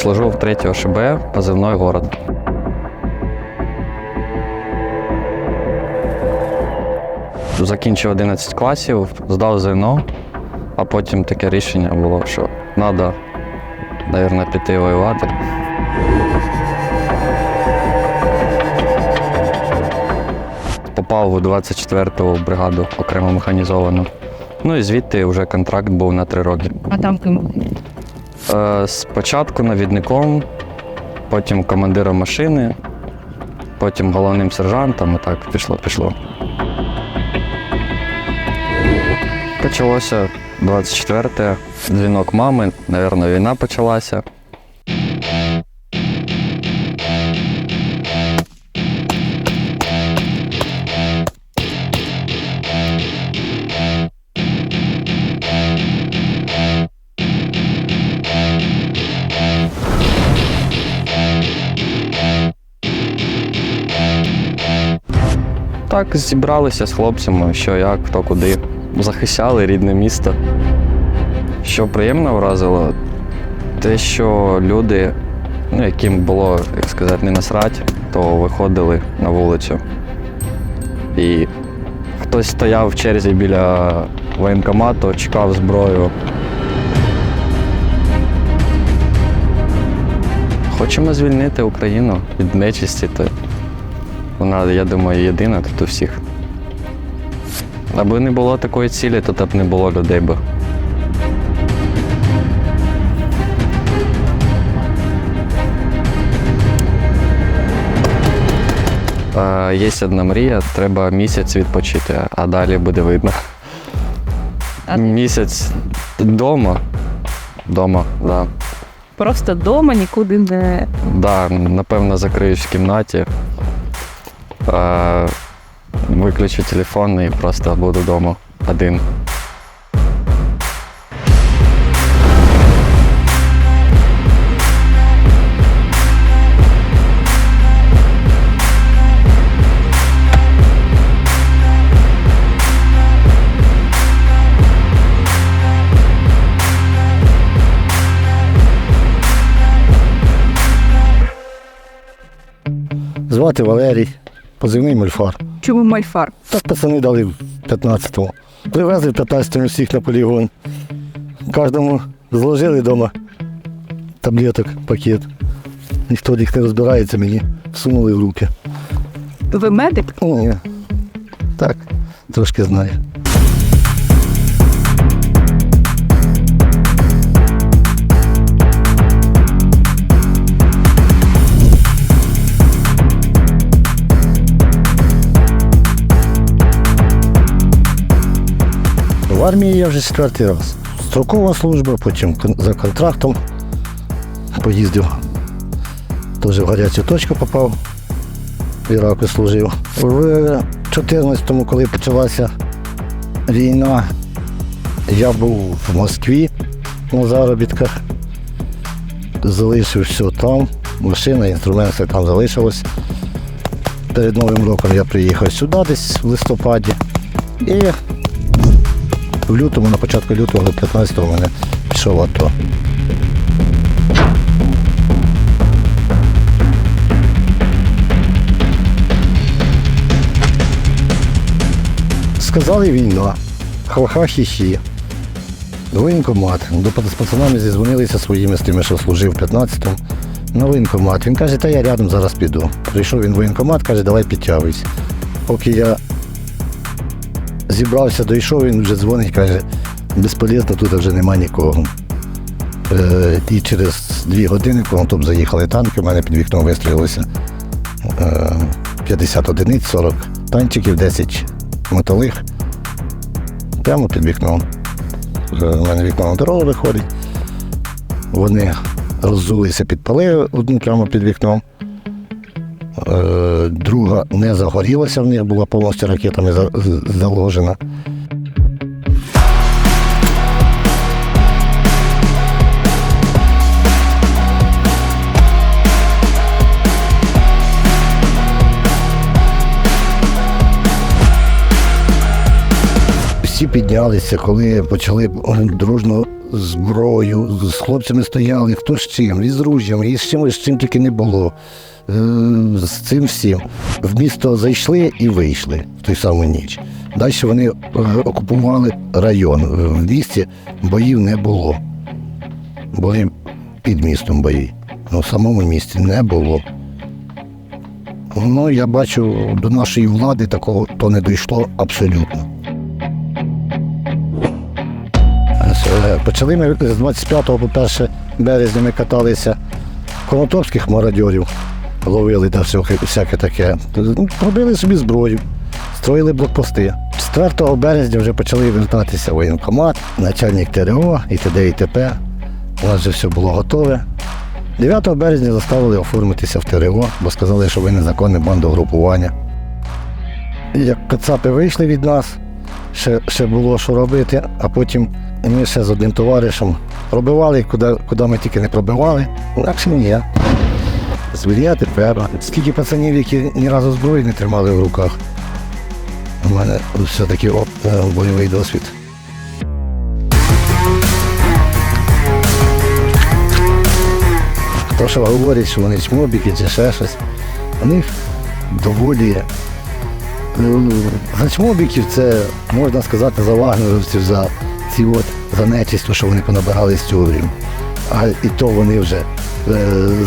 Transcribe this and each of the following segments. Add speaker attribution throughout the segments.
Speaker 1: Служу в 3 ОШБ, позивной город. Закінчив 11 класів, здав ЗНО, а потім таке рішення було, що треба, мабуть, піти воювати. Попав у 24-ту бригаду окремо механізовану. Ну і звідти вже контракт був на три роки.
Speaker 2: А там ким?
Speaker 1: Е, Спочатку навідником, потім командиром машини, потім головним сержантом, і так пішло, пішло. Почалося 24-те, дзвінок мами, напевно, війна почалася. Так, зібралися з хлопцями, що як, хто куди. Захищали рідне місто. Що приємно вразило, те, що люди, ну, яким було, як сказати, не насрать, то виходили на вулицю. І хтось стояв в черзі біля воєнкомату, чекав зброю. Хочемо звільнити Україну від нечисті. Вона, я думаю, єдина тут у всіх. Аби не було такої цілі, то б не було людей би. Є одна мрія, треба місяць відпочити, а далі буде видно.
Speaker 2: А-
Speaker 1: Місяць вдома. Дома, да.
Speaker 2: Просто вдома нікуди не.
Speaker 1: Да, напевно, закриюсь в кімнаті. Е, виключу телефон і просто буду вдома один.
Speaker 3: Звати Валерій, позивний мальфар.
Speaker 2: Чому мальфар?
Speaker 3: Так пацани дали в 15-му. Привезли в 15-му всіх на полігон. Кожному зложили вдома таблеток, пакет. Ніхто їх не розбирається, мені всунули в руки.
Speaker 2: Ви медик?
Speaker 3: Ні. Так, трошки знаю. Армії я вже четвертий раз. Строкова служба, потім за контрактом поїздив. Теж в гарячу точку попав. В Іраку служив. В 14-му, коли почалася війна, я був в Москві на заробітках. Залишив все там, машина, інструмент все там залишилось. Перед Новим роком я приїхав сюди десь в листопаді. І в лютому, на початку лютого, 15-го мене пішов АТО. Сказали війна, ха-ха хі-хі. Воєнкомат. До з пацанами зізвонилися своїми з тими, що служив в 15-му. На воєнкомат. Він каже, та я рядом зараз піду. Прийшов він в воєнкомат, каже, давай підтягуйся. Поки я зібрався, дійшов, він вже дзвонить, каже, безполезно, тут вже нема нікого. Е, і через дві години, коли заїхали танки, у мене під вікном вистрілилося е, 50 одиниць, 40 танчиків, 10 мотолих. Прямо під вікном. Е, У мене вікно на дорогу виходить. Вони роззулися, підпалили одну прямо під вікном. Е, Друга не загорілася в них, була повністю ракетами заложена. Всі піднялися, коли почали дружно зброю, з хлопцями стояли, хто з чим, і з ружжям, і з чимось, з чим тільки не було. Е, З цим всім. В місто зайшли і вийшли в той саму ніч. Далі вони е, окупували район. В місті боїв не було. Були під містом бої. Ну, в самому місті не було. Ну, я бачу, до нашої влади такого то не дійшло абсолютно. Е, Почали ми з 25 по 1 березня ми каталися конотопських мародьорів, ловили та всяке, всяке таке. Робили собі зброю, строїли блокпости. 4 березня вже почали вертатися воєнкомат, начальник ТРО і т.д. і т.п. У нас вже все було готове. 9 березня заставили оформитися в ТРО, бо сказали, що ви незаконне бандогрупування. Як кацапи вийшли від нас, ще, ще було що робити, а потім ми ще з одним товаришем пробивали, куди, куди ми тільки не пробивали. Інакше ні. Звір'я тепер. Скільки пацанів, які ні разу зброї не тримали в руках. У мене все-таки е, бойовий досвід. То, що говорять, що вони чмобіки чи ще щось, них доволі. ну, За чмобіків це можна сказати за вагнеровців, за ці от за нечисть, що вони понабирали з тюрем. А і то вони вже е,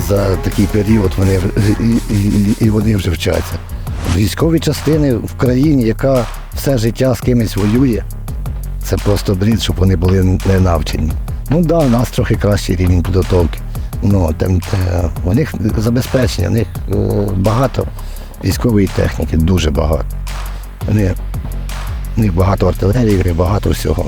Speaker 3: за такий період вони і вони вже вчаться. Військові частини в країні, яка все життя з кимось воює, це просто брід, щоб вони були не навчені. Ну так, да, у нас трохи кращий рівень підготовки. Ну, там, те, у них забезпечення, у них е, багато військової техніки, дуже багато. Вони, у них багато артилерії, багато всього.